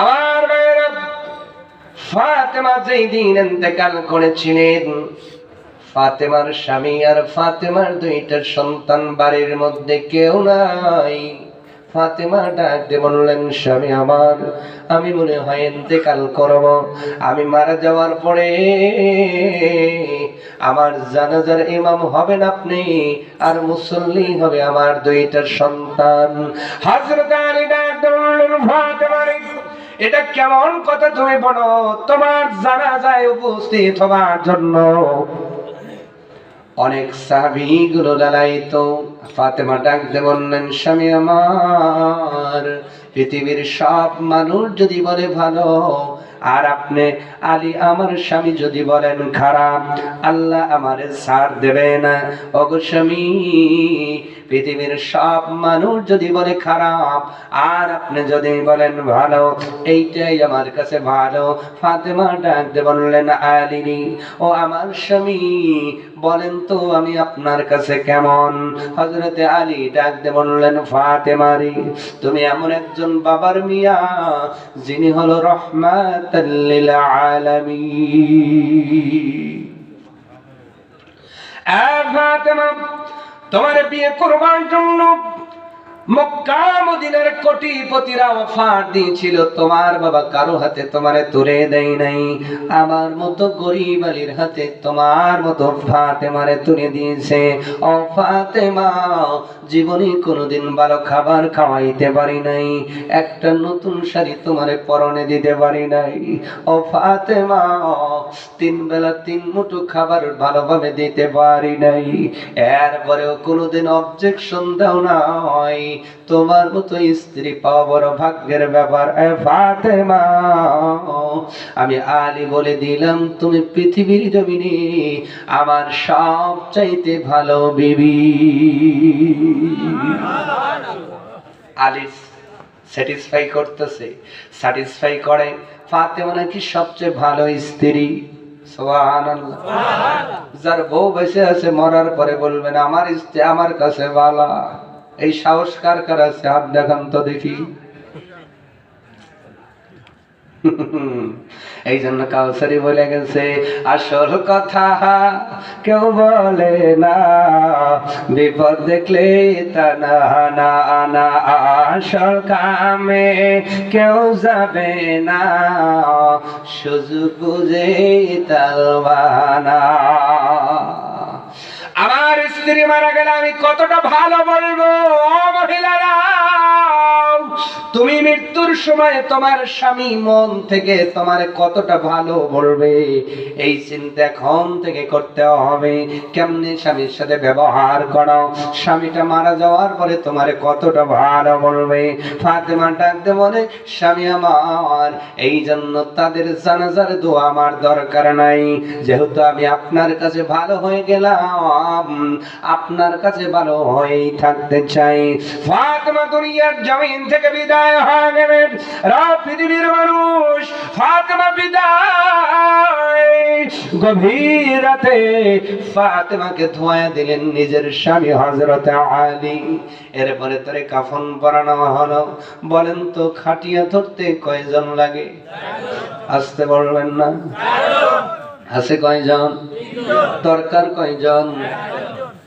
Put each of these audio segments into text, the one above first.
আমার ভাইয়েরা ফাতেমা যেই দিন ইন্তেকাল করেছিলেন, ফাতেমার স্বামী আর ফাতেমার দুইটা সন্তান বাড়ির মধ্যে কেউ নাই। ফাতেমা ডাক দিয়ে বললেন, স্বামী আমার, আমি মনে হয় ইন্তেকাল করব। আমি মারা যাওয়ার পরে আমার জানাজার ইমাম হবেন আপনি আর মুসল্লি হবে আমার দুইটা সন্তান। হযরত আলী ডাক বললেন, ফাতেমা এটা কেমন কথা তুমি বলো? তোমার জানাজায় উপস্থিত হবার জন্য। অনেক সাহাবি গুলো লালাইতো ফাতেমা ডাক দিয়ে বললেন, স্বামী আমার, পৃথিবীর সব মানুষ যদি বলে ভালো, আর আপনি আলী আমার স্বামী যদি বলেন খারাপ, আল্লাহ আমারে ছাড় দেবে না। ওগো স্বামী পৃথিবীর সব মানুষ যদি বলে খারাপ, আর আপনি যদি বলেন ভালো, এইটাই আমার কাছে ভালো। ফাতেমা ডাক দিয়ে বললেন, আলিনি, ও আমার স্বামী, বলেন তো আমি আপনার কাছে কেমন? হজরতে আলী ডাক দিয়ে বললেন ফাতেমারি তুমি এমন একজন বাবার মিয়া, যিনি হলো রহমাতাল্লিল আলামিন। এ ফাতেমা তোমার বিয়ে করবার জন্য জীবনে কোনোদিন ভালো খাবার খাওয়াইতে পারি নাই। একটা নতুন শাড়ি তোমারে পরনে দিতে পারি নাই। ও ফাতেমা, তিন বেলা তিন মুঠো খাবার ভালোভাবে দিতে পারি নাই। এরপরেও কোনোদিন অবজেকশন দাও নাই। তোমার মতো স্ত্রী পাওয়া বড় ভাগ্যের ব্যাপার। ফাতেমা আমি আলী বলে দিলাম তুমি পৃথিবীর জমিনে আমার সব চাইতে ভালো বিবি। আলী স্যাটিসফাই করতেছে স্যাটিসফাই করে। ফাতেমা নাকি সবচেয়ে ভালো স্ত্রী। যার বউ বেঁচে আছে মরার পরে বলবেন আমার স্ত্রী আমার কাছে ভালো। এই সাহস কার কার আছে? হাত দেখান তো দেখি। এই জন্য কাউসারি বলে গেছে, আসল কথা কেউ বলে না। বিপদ দেখলে তা না না না আসল কামে কেউ যাবে না। সুযোগ বুঝে তালবানা স্ত্রী মারা গেলে আমি কতটা ভালো বলব? মহিলারা! তুমি মৃত্যুর সময় তোমার স্বামী মন থেকে তোমার কতটা ভালো বলবে? এই চিন্তা এখন থেকে করতে হবে। কেমনে স্বামীর সাথে ব্যবহার করো? স্বামীটা মারা যাওয়ার পরে তোমার কতটা ভালো বলবে? ফাতেমা ডাকতে বলে, স্বামী আমার, এই জন্য তাদের জানাজার দোয়া আমার দরকার নাই। যেহেতু আমি আপনার কাছে ভালো হয়ে গেলাম, আপনার কাছে ভালো হয়েই থাকতে চাই। ফাতেমা দুনিয়ার জমিন থেকে বিদায় হয়ে গেলেন পৃথিবীর মানুষ ফাতেমা বিদায়। গভীর রাতে ধোয়া দিলেন নিজের স্বামী হযরত আলী। এরপরে তারে কাফন পরানো হলো। বলেন তো খাটিয়া ধরতে কয়জন লাগে? আসতে বলবেন না? আছে কয়জন? দরকার কয়জন?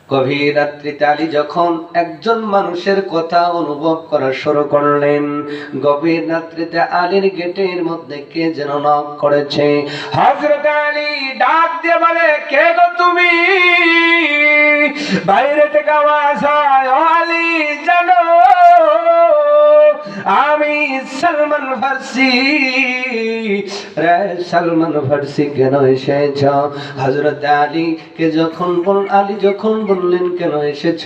গভীর রাত্রিতে আলী যখন একজন মানুষের কথা অনুভব করা শুরু করলেন, গভীর রাত্রিতে আলীর গেটের মধ্যে কে যেন নক করেছে। হযরত আলী ডাক দিয়ে বলে, কে গো তুমি? বাইরে থেকে আওয়াজ হয় আলী, জানো। আমি সালমান ফার্সি। রে সালমান ফার্সি কেন এসেছ? হজরত আলী কে যখন বল, আলী যখন বললেন, কেন এসেছ?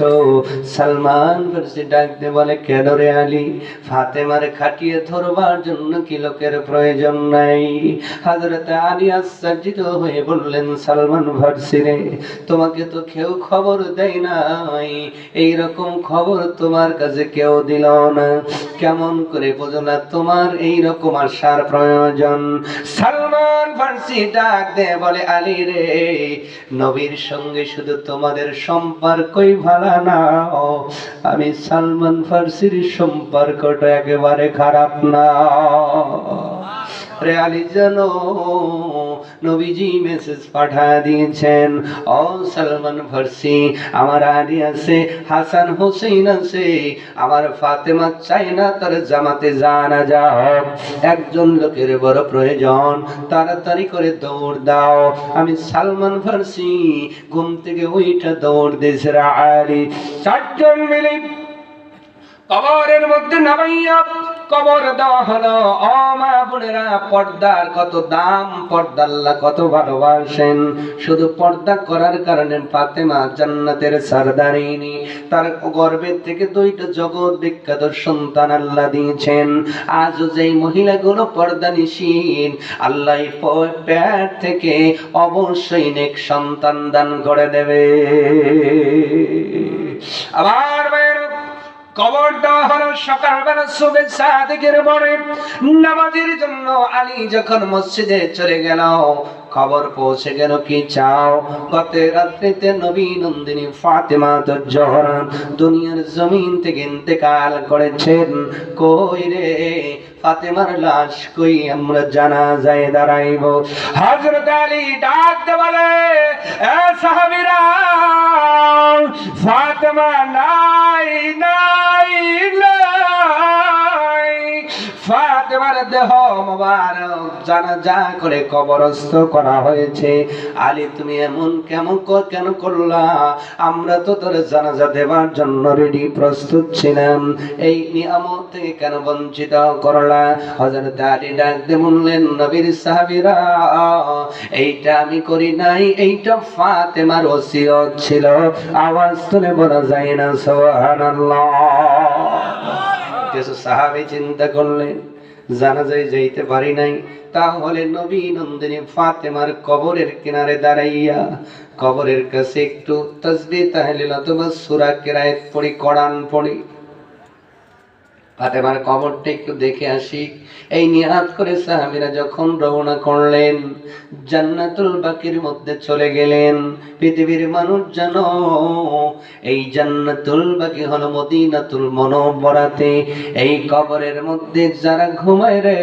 সালমান ফার্সি ডাকতে বলে, কেন রে আলী? ফাতেমার খাটিয়ে ধরবার জন্য কি লোকের প্রয়োজন নাই? হজরত আলী আশ্চর্যিত হয়ে বললেন, সালমান ফার্সি রে, তোমাকে তো কেউ খবর দেয় নাই। এই রকম খবর তোমার কাছে কেউ দিল না। কেমন করে বোঝো না তোমার এই রকম আসার প্রয়োজন। সালমান ফার্সি ডাক দে বলে, আলী রে, নবীর সঙ্গে শুধু তোমাদের সম্পর্কই ভালো না। আমি সালমান ফার্সির সম্পর্কটা একেবারে খারাপ না। রে আলী জানো নবীজি মেসেজ পাঠা দিয়েছেন। ও সালমান ফার্সি, আমার আলী আছে, হাসান হোসেন আছে, আমার ফাতেমা চাই না তার জামাতে জানা যাও। একজন লোকের বড় প্রয়োজন, তাড়াতাড়ি করে দৌড় দাও। আমি সালমান ফার্সি, ঘুম থেকে ওইটা দৌড় দিয়েছে আলী। চারজন মিলে কবরের মধ্যে নামাইয়া কবর দেওয়া হলো। ও মা বোনেরা, পর্দার কত দাম পর্দা আল্লাহ কত ভালোবাসেন। শুধু পর্দা করার কারণে ফাতেমা জান্নাতের সরদারিনী তার গর্ভের থেকে দুইটা জগৎ বিখ্যাত সন্তান আল্লাহ দিয়েছেন। আজও যেই মহিলাগুলো পর্দা নিশীন, আল্লাহ পেট থেকে অবশ্যই নেক সন্তান দান করে দেবে। আবার কবর দেওয়া হলো সকালবেলা শুভেচ্ছা দিকের পরে। নামাজের জন্য আলী যখন মসজিদে চলে গেল খবর পৌঁছে গেল কি চাও? গত রাত্রিতে নবী নন্দিনী ফাতেমা তো জহরান দুনিয়ার জমিন থেকে ইন্তেকাল করেছেন। কই রে? ফাতেমার লাশ কই আমরা জানা যায় দাঁড়াইব? হযরত আলী ডাক বলে, এ সাহাবীরা, ফাতেমা নাই নাই। আমরা তো তোর জানাজা দেওয়ার জন্য রেডি প্রস্তুত ছিলাম। এই থেকে কেন বঞ্চিত করলা? হযরত আলী ডাক নবীর সাহাবীরা, এইটা আমি করি নাই, এইটা ফাতেমার ছিল। আওয়াজ তুলে বলা যায় না, সুবহানাল্লাহ। কিছু সাহাবী চিন্তা করলেন জানা যায় যাইতে পারি নাই। তাহলে নবী নন্দিনী ফাতেমার কবরের কিনারে দাঁড়াইয়া কবরের কাছে একটু তসবি তাহলিল অথবা সুরা কেরায়েত পড়ি কড়ান পড়ি। ফাতেমার কবরটা একটু দেখে আসি। এই নিয়াত করে সাহাবীরা যখন রওনা করলেন, জান্নাতুল বাকির মধ্যে চলে গেলেন। পৃথিবীর মানুষ যেন এই জান্নাতুল বাকি হলো মদিনাতুল মনোবরাতে। এই কবরের মধ্যে যারা ঘুমায় রে,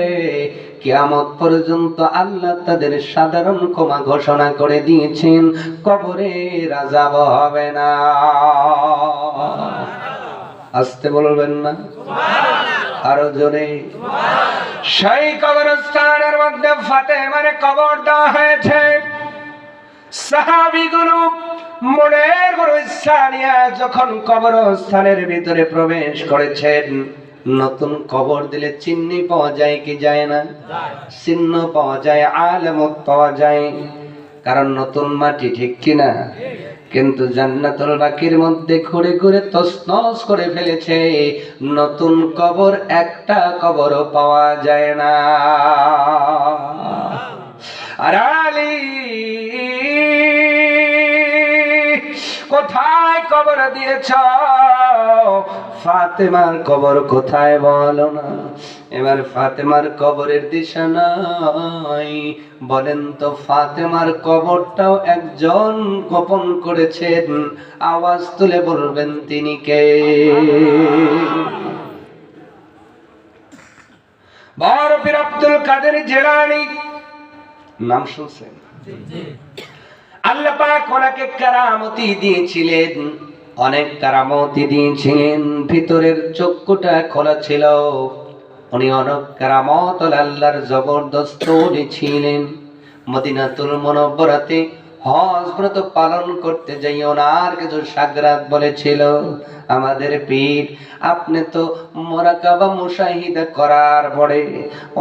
কিয়ামত পর্যন্ত আল্লাহ তাদের সাধারণ ক্ষমা ঘোষণা করে দিয়েছেন কবরে রাজাব হবে না। আসতে বলবেন না? আরও জোরে। সেই কবরস্থানের মধ্যে ফাতেমার কবর দেওয়া হয়েছে। মনের বড় ইচ্ছা নিয়ে যখন কবরস্থানের ভিতরে প্রবেশ করেছেন, নতুন কবর দিলে চিহ্নি পাওয়া যায় কি যায় না? চিহ্ন পাওয়া যায়, আলামত পাওয়া যায়। কারণ নতুন মাটি ঠিক কিনা? কিন্তু জান্নাতুল বাকির মধ্যে ঘুরে ঘুরে তছনছ করে ফেলেছে। নতুন কবর, একটা কবরও পাওয়া যায় না। আর আলী কোথায় কবর দিয়েছ ফাতেমার কবর কোথায় বলো না? এবার ফাতেমার কবরের দিশা নাই। বলেন তো ফাতেমার কবরটাও একজন গোপন করেছেন। আওয়াজ তুলে বলবেন তিনি কে? বড় পীর আব্দুল কাদের জেলানি। নাম শুনছেন? আল্লাহ পাক ওনাকে কারামতি দিয়েছিলেন। অনেক কারামতি দিয়েছিলেন। ভিতরের চক্ষুটা খোলা ছিল। উনি অনেক কারামত আল্লাহর জবরদস্ত ছিলেন। মদিনাতুল মনব্বরাতে হজ ব্রত পালন করতে যাই ওনার কিছু সাগরাত বলেছিল, আমাদের পীর, আপনি তো মোরাকাবা মুশাহিদা করার পরে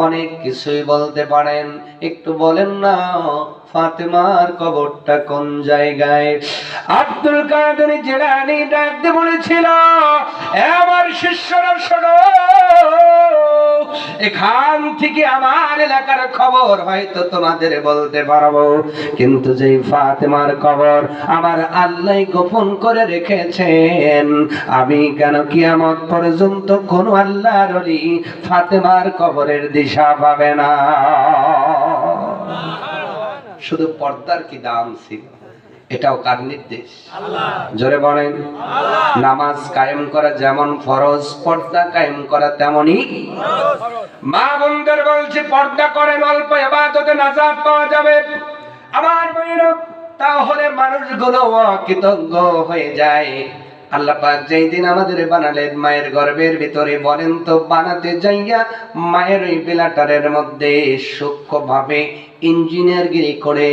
অনেক কিছুই বলতে পারেন। একটু বলেন না, ফাতেমার কবরটা কোন জায়গায়? আব্দুল কাদের জেলানি ডাকতে বলেছিল আমার শিষ্যরা শোনো এখান থেকে আমার এলাকার খবর হয়তো তোমাদের বলতে কিন্তু যেই ফাতেমার কবর আমার আল্লাহ গোপন করে রেখেছেন, আমি কেন কিয়ামত পর্যন্ত কোন আল্লাহর ফাতেমার কবরের দিশা পাবে না। শুধু পর্দার কি দাম ছিল? এটাও কার নির্দেশ? জোরে বলেন। নামাজ কায়েম করা যেমন ফরজ পর্দা কায়েম করা তেমনই মা বোনদের বলছে পর্দা করেন অল্প এবাদতে নাজাত পাওয়া যাবে। আমার বোনেরা তাহলে মানুষগুলো অকৃতজ্ঞ হয়ে যায়। আল্লাহ পাক যেই দিন আমাদের বানালেন মায়ের গর্ভের ভিতরে বলেন তো বানাতে যাইয়া মায়ের ওই বেলাটারের মধ্যে সূক্ষ্মভাবে ইঞ্জিনিয়ারগিরি করে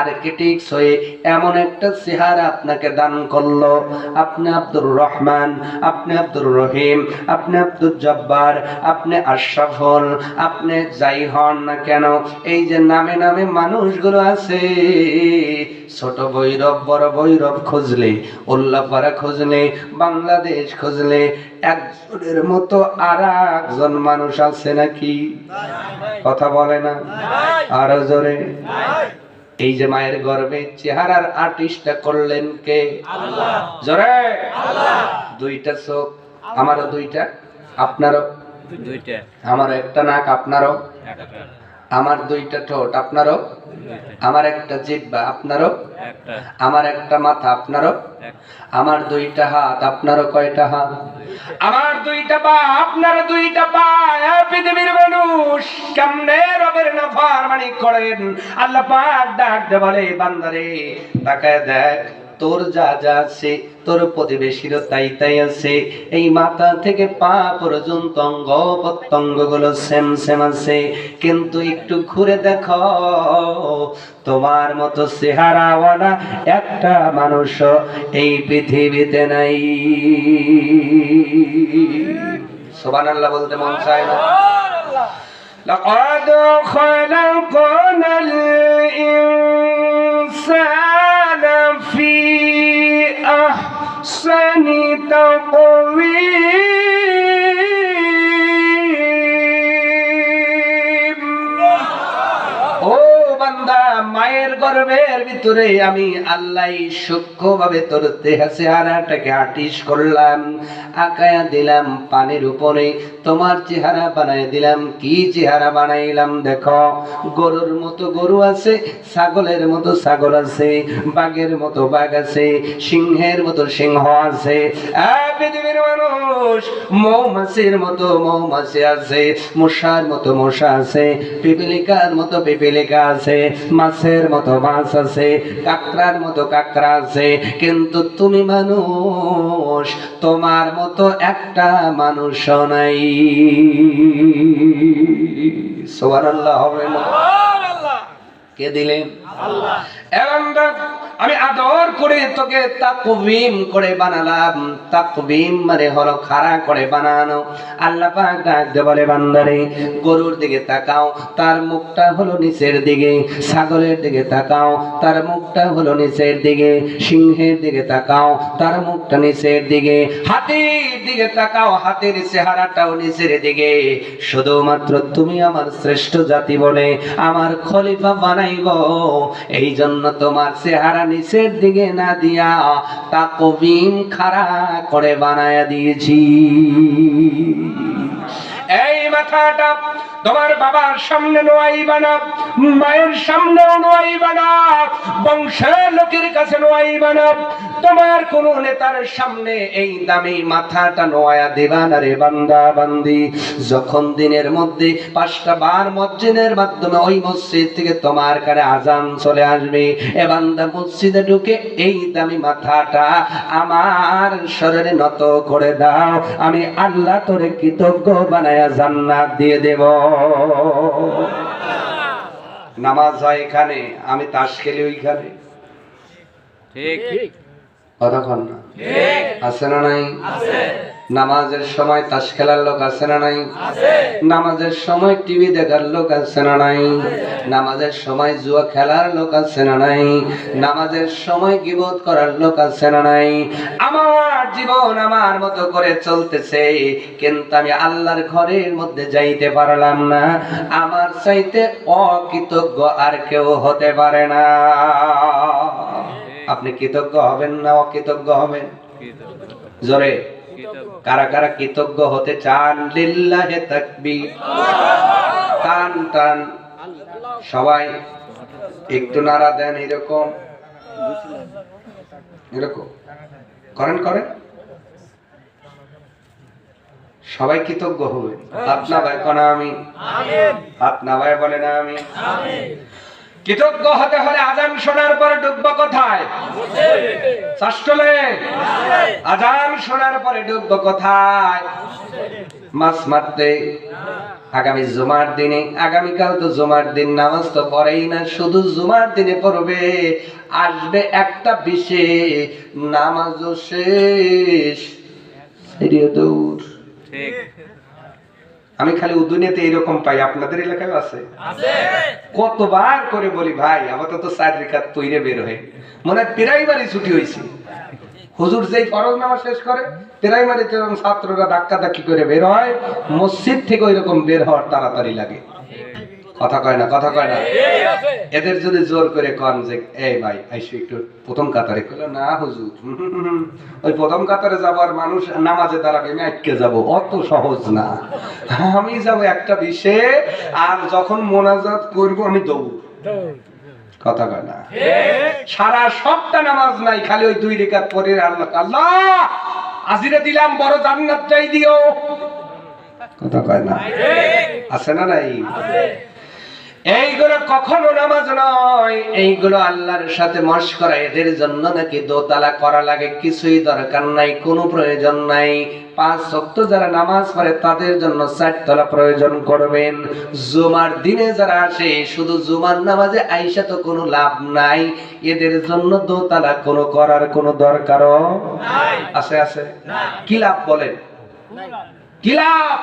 আর্কিটেক্টস হয়ে এমন একটা চেহারা আপনাকে দান করল। আপনি আব্দুর রহমান, আপনি আব্দুর রহিম, আপনি আব্দুল জব্বার, আপনি আশরাফুল আপনি যাই হন না কেন, এই যে নামে নামে মানুষগুলো আছে, ছোট ভৈরব, বড় ভৈরব খুঁজলে, উল্লাপাড়া খুঁজলে, বাংলাদেশ খুঁজলে একজনের মতো আর একজন মানুষ আছে নাকি? কথা বলে না? আরও জোরে। এই যে মায়ের গর্ভে চেহারার আর্টিস্টটা করলেন কে? জোরে। দুইটা চোখ। আমারও দুইটা আপনারও? দুইটা। আমারও একটা নাক আপনারও? আমার দুইটা ঠোঁট আপনারও? আমার একটা জিব্বা আপনারও? আমার একটা মাথা আপনারও? আমার দুইটা হাত আপনারও কয়টা হাত? আমার দুইটা পা আপনার দুইটা পা পৃথিবীর মানুষ কেমনে রবের না ফারমানি করেন? আল্লাহ পাক ডাক দে বলে বান্দারে তাকায় দেখ। তোর যা যা আছে তোর প্রতিবেশীরও তাই তাই আছে এই মাথা থেকে পা পর্যন্ত অঙ্গ প্রত্যঙ্গ গুলো সেম সেম আছে কিন্তু একটু ঘুরে দেখো তোমার মতো চেহারাওয়ালা একটা মানুষ এই পৃথিবীতে নাই সোবান আল্লাহ বলতে মন চায় না لقد خلقنا الإنسان গর্ভের ভিতরে আমি আল্লাহ সূক্ষ্মভাবে তোর দেহা চেহারাটাকে আটিস করলাম, আকায়া দিলাম, পানির উপরে তোমার চেহারা বানাই দিলাম। কি চেহারা বানাইলাম দেখো? গরুর মতো গরু আছে, ছাগলের মতো ছাগল আছে, বাঘের মতো বাঘ আছে, সিংহের মতো সিংহ আছে। পৃথিবীর মানুষ মৌমাছির মতো মৌমাছি আছে, মশার মতো মশা আছে, পিপিলিকার মতো পিপিলিকা আছে, মাছের মতো মাছ আছে কাকড়ার মতো কাকড়া আছে। কিন্তু তুমি মানুষ তোমার মতো একটা মানুষ নাই। সোয়ার আল্লাহ হবে না? কে দিলেন? আল্লাহ। আমি আদর করে তোকে তাকবিম করে বানালাম। তাকবিম মানে হলো খাড়া করে বানানো। আল্লাহ পাক ডাক দিয়ে বলে, বান্দারে, গরুর দিকে তাকাও, তার মুখটা হলো নিচের দিকে। ছাগলের দিকে তাকাও, তার মুখটা হলো নিচের দিকে। সিংহের দিকে তাকাও, তার মুখটা নিচের দিকে। হাতির দিকে তাকাও, হাতির চেহারাটাও নিচের দিকে। শুধুমাত্র তুমি আমার শ্রেষ্ঠ জাতি বলে আমার খলিফা বানাইব। এই জন্য তোমার চেহারা নিচের দিকে না দিয়া তা কবিম খাড়া করে বানায় দিয়েছি। এই মাথাটা তোমার বাবার সামনে নোয়াই বানা, মায়ের সামনেও নোয়াই বানা, বংশের লোকের কাছে নোয়াই বানা। তোমার কোন নেতার সামনে এই দামি মাথাটা নোয়া দেবা না রে বান্দা বান্দি। যখন দিনের মধ্যে পাঁচটা বার মসজিদের মাধ্যমে ওই মসজিদ থেকে তোমার কানে আজান চলে আসবে, এ বান্দা মসজিদে ঢুকে এই দামি মাথাটা আমার শরীরে নত করে দাও। আমি আল্লাহ তোরে কৃতজ্ঞ বানায়া জান্নাত দিয়ে দেব। নামাজ হয় এখানে আমি তাস খেলি ওইখানে। ঠিক। কতক্ষণ না। আছে না নাই? নামাজের সময় তাস খেলার লোক আছে না নাই? নামাজের সময় টিভি দেখার লোক আছে না নাই? নামাজের সময় জুয়া খেলার লোক আছে না নাই? নামাজের সময় গিবত করার লোক আছে না নাই? আমার জীবন আমার মতো করে চলতেছে কিন্তু আমি আল্লাহর ঘরের মধ্যে যাইতে পারলাম না। আমার চাইতে অকৃতজ্ঞ আর কেউ হতে পারে না। আপনি কৃতজ্ঞ হবেন না অকৃতজ্ঞ হবেন? জোরে। কারা কারা কৃতজ্ঞ হতে চান, লিল্লাহে তাকবীর। টান টান। সবাই একটু নাড়া দেন এরকম। এরকম। করেন করেন। সবাই কৃতজ্ঞ হবে। হাত না ভাই কোন আমি। হাত না ভাই বলে না আমি। কৃতজ্ঞ হতে হলে আজান শোনার পরে ডুববো কোথায়? আজান শোনার পরে ডুববো কোথায়? মাছ মারতে। আগামী জুমার দিনে, আগামীকাল তো জুমার দিন, নামাজ তো পড়েই না, শুধু জুমার দিনে পড়বে। আসবে একটা বিশে নামাজও শেষ। দৌড়। ঠিক। আমি খালি উদুনিয়াতে এরকম পাই। আপনাদের এলাকায় আছে? কতবার করে বলি ভাই আপাতত চার রেখাত তৈরে বের হয়ে মনে হয় প্রাইমারি ছুটি হয়েছে। হুজুর যেই ফরজ নামাজ শেষ করে প্রাইমারিতে ছাত্ররা ধাক্কা ধাক্কি করে বের হয় মসজিদ থেকে ওই রকম বের হওয়ার তাড়াতাড়ি লাগে। কথা কয় না কথা কয় না। এদের যদি জোর করে কন যে এই ভাই আইসু একটু প্রথম কাতারে। কইলো না হুজুর। ওই প্রথম কাতারে যাবার মানুষ নামাজে দাঁড়াবে আমি আটকে যাব। অত সহজ না। আমি যাব একটা বিষে আর যখন মোনাজাত করব আমি দৌড়। কথা কয় না। সারা সপ্তাহ নামাজ নাই খালি ওই দুই রেখাত পরে আল্লাহ আল্লাহ আজিরে দিলাম বড় জান্নাতটাই দিও। কথা কয় না। আছে না নাই? এইগুলো কখনো নামাজ নয়। এইগুলো আল্লাহর সাথে মস্করা এদের জন্য নাকি দোতলা করা লাগে কিছুই দরকার নাই কোনো প্রয়োজন নাই। পাঁচ যারা নামাজ পড়ে তাদের জন্য চারতলা প্রয়োজন করবেন। জুমার দিনে যারা আসে শুধু জুমার নামাজে আইসা তো কোনো লাভ নাই। এদের জন্য দোতলা কোনো করার কোনো দরকারও আছে আছে? কি লাভ বলেন? কি লাভ?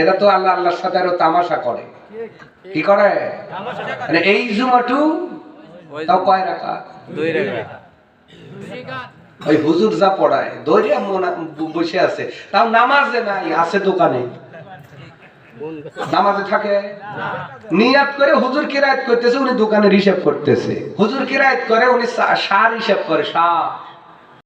এরা তো আল্লাহ আল্লাহর সাথে আরও তামাশা করে। কি করে? মানে এই জুমাটু তাও কয় রাখা? দুই রেখা। ওই হুজুর যা পড়ায় দরিয়া মনা বসে আছে তাও নামাজে নাই আছে দোকানে। নামাজে থাকে? নিয়াত করে হুজুর কিরায়ত করতেছে উনি দোকানের হিসাব করতেছে। হুজুর কিরায়ত করে উনি সার হিসাব করে সার।